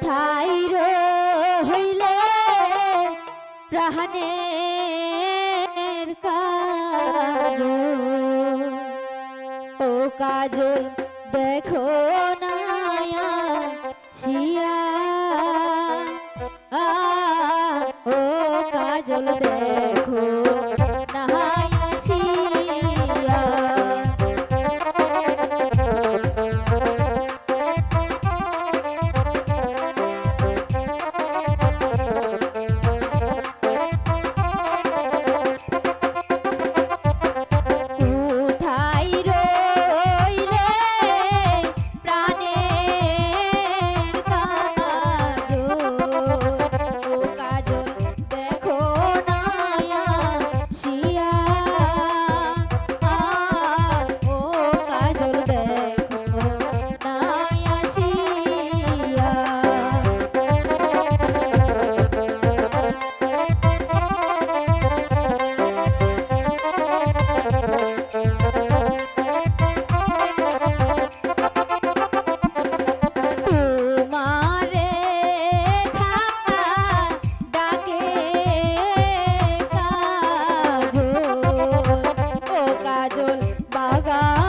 কোথায় হইলে প্রাণের কাজ ও কাজল দেখো নায়া শিয়া। ও কাজল দেখো লাগা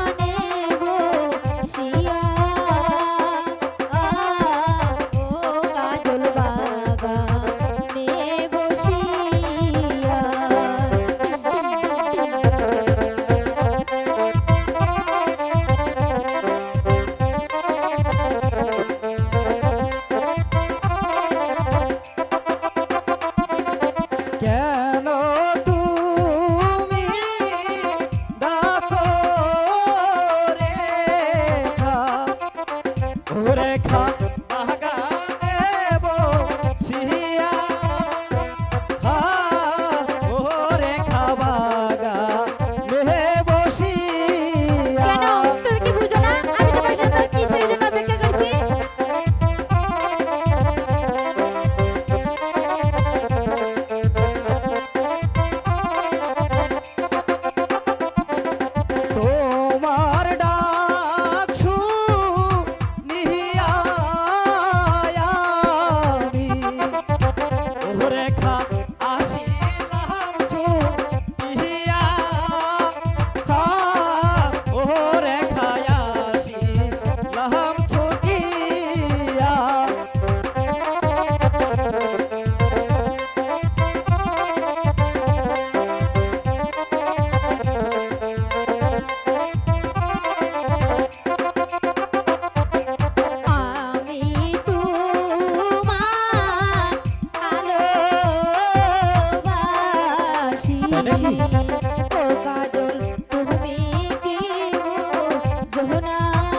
love.